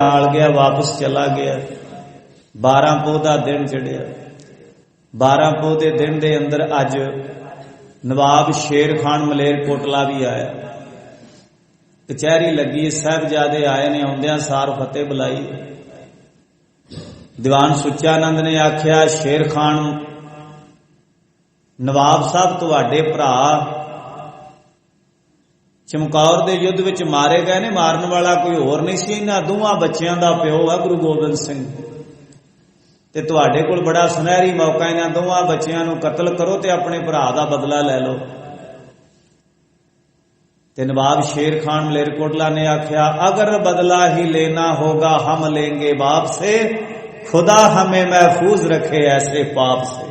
ਨਾਲ ਗਿਆ, ਵਾਪਸ ਚਲਾ ਗਿਆ। 12 ਪੋਹ ਦਾ ਦਿਨ ਚੜਿਆ 12 ਪੋਹ ਦੇ ਦਿਨ ਦੇ ਅੰਦਰ ਅੱਜ ਨਵਾਬ ਸ਼ੇਰ ਖਾਨ ਮਲੇਰ ਕੋਟਲਾ ਵੀ ਆਇਆ। ਕਚਹਿਰੀ ਲੱਗੀ, ਸਾਹਿਬਜ਼ਾਦੇ ਆਏ ਨੇ, ਆਉਂਦਿਆਂ ਸਾਰ ਫਤਿਹ ਬੁਲਾਈ। ਦੀਵਾਨ ਸੁੱਚਾਨੰਦ ਨੇ ਆਖਿਆ, ਸ਼ੇਰ ਖਾਨ, ਨਵਾਬ ਸਾਹਿਬ, ਤੁਹਾਡੇ ਭਰਾ ਚਮਕੌਰ ਦੇ ਯੁੱਧ ਵਿੱਚ ਮਾਰੇ ਗਏ ਨੇ, ਮਾਰਨ ਵਾਲਾ ਕੋਈ ਹੋਰ ਨਹੀਂ ਸੀ ਇਹਨਾਂ ਦੋਹਾਂ ਬੱਚਿਆਂ ਦਾ ਪਿਓ ਹੈ ਗੁਰੂ ਗੋਬਿੰਦ ਸਿੰਘ। ਤੇ ਤੁਹਾਡੇ ਕੋਲ ਬੜਾ ਸੁਨਹਿਰੀ ਮੌਕਾ ਇਹਨਾਂ ਦੋਹਾਂ ਬੱਚਿਆਂ ਨੂੰ ਕਤਲ ਕਰੋ ਤੇ ਆਪਣੇ ਭਰਾ ਦਾ ਬਦਲਾ ਲੈ ਲਓ। ਤੇ ਨਵਾਬ ਸ਼ੇਰ ਖਾਨ ਮਲੇਰਕੋਟਲਾ ਨੇ ਆਖਿਆ, ਅਗਰ ਬਦਲਾ ਹੀ ਲੈਣਾ ਹੋਗਾ, ਹਮ ਲੇਂਗੇ ਬਾਪ ਸੇ ਖੁਦਾ ਹਮੇ ਮਹਿਫੂਜ਼ ਰੱਖੇ ਐਸੇ ਪਾਪ ਸੇ।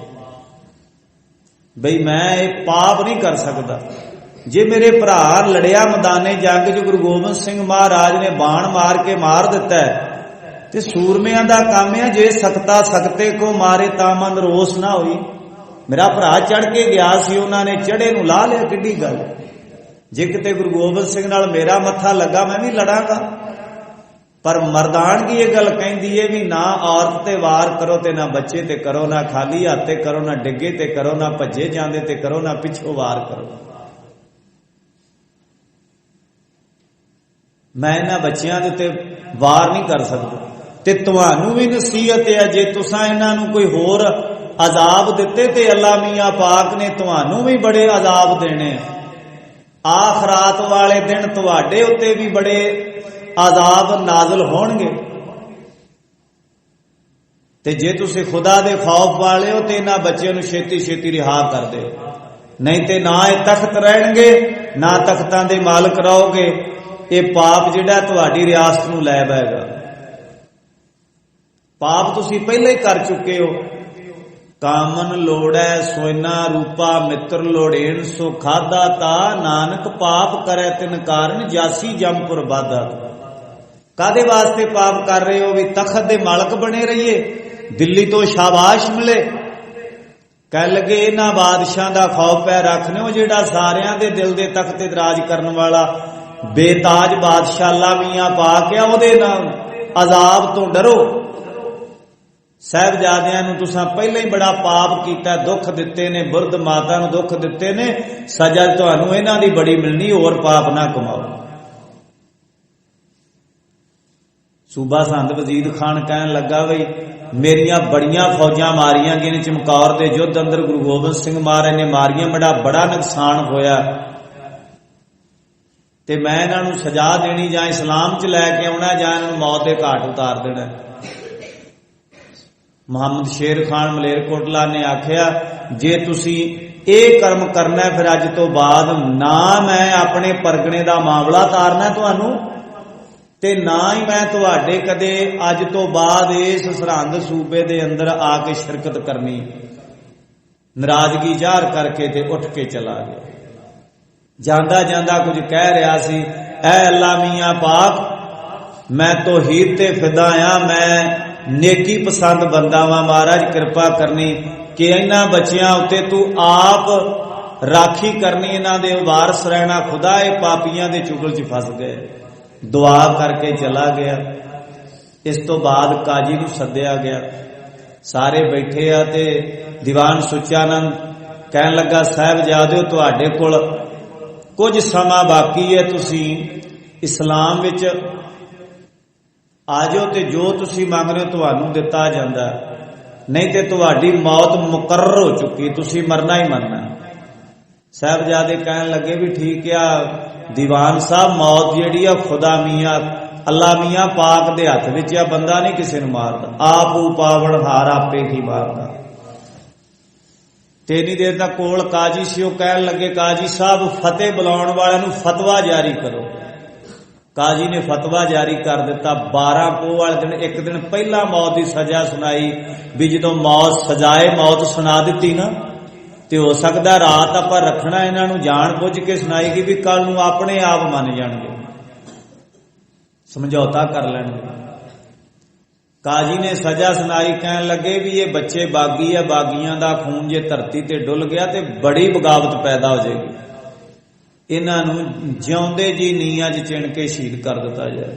ਬਈ ਮੈਂ ਇਹ ਪਾਪ ਨਹੀਂ ਕਰ ਸਕਦਾ। ਜੇ ਮੇਰੇ ਭਰਾ ਲੜਿਆ ਮੈਦਾਨੇ ਜੰਗ 'ਚ ਗੁਰੂ ਗੋਬਿੰਦ ਸਿੰਘ ਮਹਾਰਾਜ ਨੇ ਬਾਣ ਮਾਰ ਕੇ ਮਾਰ ਦਿੱਤਾ ਤੇ ਸੂਰਮਿਆਂ ਦਾ ਕੰਮ ਹੈ, ਜੇ ਸਕਤਾ ਸਕਤੇ ਕੋ ਮਾਰੇ ਤਾਂ ਮਨ ਰੋਸ ਨਾ ਹੋਈ। ਮੇਰਾ ਭਰਾ ਚੜ ਕੇ ਗਿਆ ਸੀ, ਉਹਨਾਂ ਨੇ ਚੜੇ ਨੂੰ ਲਾ ਲਿਆ ਕਿੱਡੀ ਗੱਲ। ਜੇ ਕਿਤੇ ਗੁਰੂ ਗੋਬਿੰਦ ਸਿੰਘ ਨਾਲ ਮੇਰਾ ਮੱਥਾ ਲੱਗਾ, ਮੈਂ ਵੀ ਲੜਾਂਗਾ। ਪਰ ਮਰਦਾਨਗੀ ਇਹ ਗੱਲ ਕਹਿੰਦੀ ਏ ਵੀ ਨਾ ਔਰਤ ਤੇ ਵਾਰ ਕਰੋ ਤੇ ਨਾ ਬੱਚੇ ਤੇ ਕਰੋ, ਨਾ ਖਾਲੀ ਹੱਥ ਤੇ ਕਰੋ, ਨਾ ਡਿੱਗੇ ਤੇ ਕਰੋ, ਨਾ ਭੱਜੇ ਜਾਂਦੇ ਤੇ ਕਰੋ, ਨਾ ਪਿੱਛੋਂ ਵਾਰ ਕਰੋ। ਮੈਂ ਇਹਨਾਂ ਬੱਚਿਆਂ ਦੇ ਉੱਤੇ ਵਾਰ ਨਹੀਂ ਕਰ ਸਕਦਾ। ਤੇ ਤੁਹਾਨੂੰ ਵੀ ਨਸੀਹਤ ਹੈ ਜੇ ਤੁਸੀਂ ਇਹਨਾਂ ਨੂੰ ਕੋਈ ਹੋਰ ਅਜ਼ਾਬ ਦਿੱਤੇ ਤੇ ਅੱਲਾ ਮੀਆਂ ਪਾਕ ਨੇ ਤੁਹਾਨੂੰ ਵੀ ਬੜੇ ਅਜ਼ਾਬ ਦੇਣੇ। ਆਖਰਾਤ ਵਾਲੇ ਦਿਨ ਤੁਹਾਡੇ ਉੱਤੇ ਵੀ ਬੜੇ ਆਜ਼ਾਬ ਨਾਜ਼ਲ ਹੋਣਗੇ। ਤੇ ਜੇ ਤੁਸੀਂ ਖੁਦਾ ਦੇ ਖੌਫ ਵਾਲੇ ਹੋ ਤੇ ਇਹਨਾਂ ਬੱਚਿਆਂ ਨੂੰ ਛੇਤੀ ਛੇਤੀ ਰਿਹਾ ਕਰ ਦਿਓ ਨਹੀਂ ਤੇ ਨਾ ਇਹ ਤਖਤ ਰਹਿਣਗੇ, ਨਾ ਤਖਤਾਂ ਦੇ ਮਾਲਕ ਰਹੋਗੇ। ਇਹ ਪਾਪ ਜਿਹੜਾ ਤੁਹਾਡੀ ਰਿਆਸਤ ਨੂੰ ਲੈ ਬੈਗਾ ਪਾਪ ਤੁਸੀਂ ਪਹਿਲਾਂ ਹੀ ਕਰ ਚੁੱਕੇ ਹੋ। ਕਾਮਨ ਲੋੜੈ ਸੋਇਨਾ ਰੂਪਾ, ਮਿੱਤਰ ਲੋੜੇਣ ਸੋ ਖਾਦਾ ਤਾ, ਨਾਨਕ ਪਾਪ ਕਰੈ ਤਿਨ ਕਾਰਨ, ਜਾਸੀ ਜੰਪੁਰ ਬਾਧਾ ਕਾਦੇ ਵਾਸਤੇ ਪਾਪ ਕਰ ਰਹੇ ਹੋ? ਵੀ ਤਖਤ ਦੇ ਮਾਲਕ ਬਣੇ ਰਹੀਏ, ਦਿੱਲੀ ਤੋਂ ਸ਼ਾਬਾਸ਼ ਮਿਲੇ। ਕਹਿ ਲਗੇ, ਇਹਨਾਂ ਬਾਦਸ਼ਾਂ ਦਾ ਖੌਫ ਪੈ ਰੱਖਨੇ ਉਹ ਜਿਹੜਾ ਸਾਰਿਆਂ ਦੇ ਦਿਲ ਦੇ ਤਖਤ ਤੇ ਰਾਜ ਕਰਨ ਵਾਲਾ ਬੇਤਾਜ ਬਾਦਸ਼ਾਹ ਲਾਵੀਆਂ ਪਾ ਕੇ ਉਹਦੇ ਨਾਲ। ਅਜ਼ਾਬ ਤੋਂ ਡਰੋ। ਸਹਿਬਜ਼ਾਦਿਆਂ ਨੂੰ ਤੁਸੀਂ ਪਹਿਲਾਂ ਹੀ ਬੜਾ ਪਾਪ ਕੀਤਾ, ਦੁੱਖ ਦਿੱਤੇ ਨੇ ਬੁਰਦ ਮਾਤਾ ਨੂੰ ਦੁੱਖ ਦਿੱਤੇ ਨੇ। ਸਜ਼ਾ ਤੁਹਾਨੂੰ ਇਹਨਾਂ ਦੀ ਬੜੀ ਮਿਲਣੀ, ਹੋਰ ਪਾਪ ਨਾ ਕਮਾਓ। ਸੂਬਾ ਸੰਤ ਵਜ਼ੀਰ ਖਾਨ ਕਹਿਣ ਲੱਗਾ ਬਈ ਮੇਰੀਆਂ ਬੜੀਆਂ ਫੌਜਾਂ ਮਾਰੀਆਂ ਗਈਆਂ ਨੇ ਚਮਕੌਰ ਦੇ ਯੁੱਧ ਅੰਦਰ, ਗੁਰੂ ਗੋਬਿੰਦ ਸਿੰਘ ਮਹਾਰਾਜ ਨੇ ਮਾਰੀਆਂ, ਬੜਾ ਬੜਾ ਨੁਕਸਾਨ ਹੋਇਆ। ਤੇ ਮੈਂ ਇਹਨਾਂ ਨੂੰ ਸਜ਼ਾ ਦੇਣੀ ਜਾਂ ਇਸਲਾਮ 'ਚ ਲੈ ਕੇ ਆਉਣਾ ਜਾਂ ਇਹਨਾਂ ਨੂੰ ਮੌਤ ਦੇ ਘਾਟ ਉਤਾਰ ਦੇਣਾ। ਮੁਹੰਮਦ ਸ਼ੇਰ ਖਾਨ ਮਲੇਰਕੋਟਲਾ ਨੇ ਆਖਿਆ, ਜੇ ਤੁਸੀਂ ਇਹ ਕਰਮ ਕਰਨਾ ਫਿਰ ਅੱਜ ਤੋਂ ਬਾਅਦ ਨਾ ਮੈਂ ਆਪਣੇ ਪਰਗਣੇ ਦਾ ਮਾਮਲਾ ਤਾਰਨਾ ਤੁਹਾਨੂੰ, ਤੇ ਨਾ ਹੀ ਮੈਂ ਤੁਹਾਡੇ ਕਦੇ ਅੱਜ ਤੋਂ ਬਾਅਦ ਇਸ ਸਰਹੰਦ ਸੂਬੇ ਦੇ ਅੰਦਰ ਆ ਕੇ ਸ਼ਿਰਕਤ ਕਰਨੀ। ਨਾਰਾਜ਼ਗੀ ਜ਼ਾਹਰ ਕਰਕੇ ਤੇ ਉੱਠ ਕੇ ਚਲਾ ਗਿਆ। ਜਾਂਦਾ ਜਾਂਦਾ ਕੁਝ ਕਹਿ ਰਿਹਾ ਸੀ, ਐ ਅੱਲਾ ਮੀਆਂ ਪਾਕ, ਮੈਂ ਤੋਹੀਦ ਤੇ ਫਿਦਾ ਆ ਮੈਂ ਨੇਕੀ ਪਸੰਦ ਬੰਦਾ ਵਾਂ, ਮਹਾਰਾਜ ਕਿਰਪਾ ਕਰਨੀ ਕਿ ਇਹਨਾਂ ਬੱਚਿਆਂ ਉੱਤੇ ਤੂੰ ਆਪ ਰਾਖੀ ਕਰਨੀ, ਇਹਨਾਂ ਦੇ ਵਾਰਸ ਰਹਿਣਾ ਖੁਦਾ, ਇਹ ਪਾਪੀਆਂ ਦੇ ਚੁਗਲ 'ਚ ਫਸ ਗਏ। ਦੁਆ ਕਰਕੇ ਚਲਾ ਗਿਆ। ਇਸ ਤੋਂ ਬਾਅਦ ਕਾਜੀ ਨੂੰ ਸੱਦਿਆ ਗਿਆ। ਸਾਰੇ ਬੈਠੇ ਆ ਤੇ ਦੀਵਾਨ ਸੁਚਾਨੰਦ ਕਹਿਣ ਲੱਗਾ ਸਾਹਿਬ ਸਾਹਿਬਜ਼ਾਦਿਓ ਤੁਹਾਡੇ ਕੋਲ ਕੁਝ ਸਮਾਂ ਬਾਕੀ ਹੈ, ਤੁਸੀਂ ਇਸਲਾਮ ਵਿੱਚ ਆ ਜਾਓ ਤੇ ਜੋ ਤੁਸੀਂ ਮੰਗ ਰਹੇ ਹੋ ਤੁਹਾਨੂੰ ਦਿੱਤਾ ਜਾਂਦਾ। ਨਹੀਂ ਤੇ ਤੁਹਾਡੀ ਮੌਤ ਮੁਕਰਰ ਹੋ ਚੁੱਕੀ, ਤੁਸੀਂ ਮਰਨਾ ਹੀ ਮਰਨਾ। ਸਾਹਿਬਜ਼ਾਦੇ ਕਹਿਣ ਲੱਗੇ ਵੀ ਠੀਕ ਆ, ਦੀਵਾਨ ਸਾਹਿਬ, ਮੌਤ ਜਿਹੜੀ ਆ, ਖੁਦਾ ਮੀਆਂ ਅੱਲਾ ਮੀਆਂ ਪਾਕ ਦੇ ਹੱਥ ਵਿੱਚ ਆ, ਬੰਦਾ ਨਹੀਂ ਕਿਸੇ ਨੂੰ ਮਾਰਦਾ। ਆਪ ਉਪਾਵਣ ਹਾਰ ਆਪੇ ਹੀ ਮਾਰਦਾ। ਤੇਨੀ ਦੇਰ ਦਾ ਕੋਲ ਕਾਜੀ ਸੀ, ਉਹ ਕਹਿਣ ਲੱਗੇ, ਕਾਜੀ ਸਾਹਿਬ, ਫਤਿਹ ਬੁਲਾਉਣ ਵਾਲਿਆਂ ਨੂੰ ਫਤਵਾ ਜਾਰੀ ਕਰੋ। ਕਾਜੀ ਨੇ ਫਤਵਾ ਜਾਰੀ ਕਰ ਦਿੱਤਾ। 12 ਪੋਹ ਵਾਲੇ ਦਿਨ, ਇੱਕ ਦਿਨ ਪਹਿਲਾਂ ਮੌਤ ਦੀ ਸਜ਼ਾ ਸੁਣਾਈ, ਵੀ ਜਦੋਂ ਮੌਤ ਸਜ਼ਾਏ, ਮੌਤ ਸੁਣਾ ਦਿੱਤੀ ਨਾ, ਤੇ ਹੋ ਸਕਦਾ ਰਾਤ ਆਪਾਂ ਰੱਖਣਾ ਇਹਨਾਂ ਨੂੰ, ਜਾਣ ਬੁੱਝ ਕੇ ਸੁਣਾਏਗੀ ਵੀ ਕੱਲ ਨੂੰ ਆਪਣੇ ਆਪ ਮੰਨ ਜਾਣਗੇ। ਸਮਝੌਤਾ ਕਰ ਲੈਣਗੇ। ਕਾਜੀ ਨੇ ਸਜ਼ਾ ਸੁਣਾਈ, ਕਹਿਣ ਲੱਗੇ ਵੀ ਇਹ ਬੱਚੇ ਬਾਗੀ ਆ, ਬਾਗੀਆਂ ਦਾ ਖੂਨ ਜੇ ਧਰਤੀ ਤੇ ਡੁੱਲ ਗਿਆ ਤੇ ਬੜੀ ਬਗਾਵਤ ਪੈਦਾ ਹੋ ਜਾਏਗੀ। ਇਹਨਾਂ ਨੂੰ ਜਿਉਂਦੇ ਜੀ ਨੀਆਂ 'ਚ ਚਿਣ ਕੇ ਸ਼ਹੀਦ ਕਰ ਦਿੱਤਾ ਜਾਏ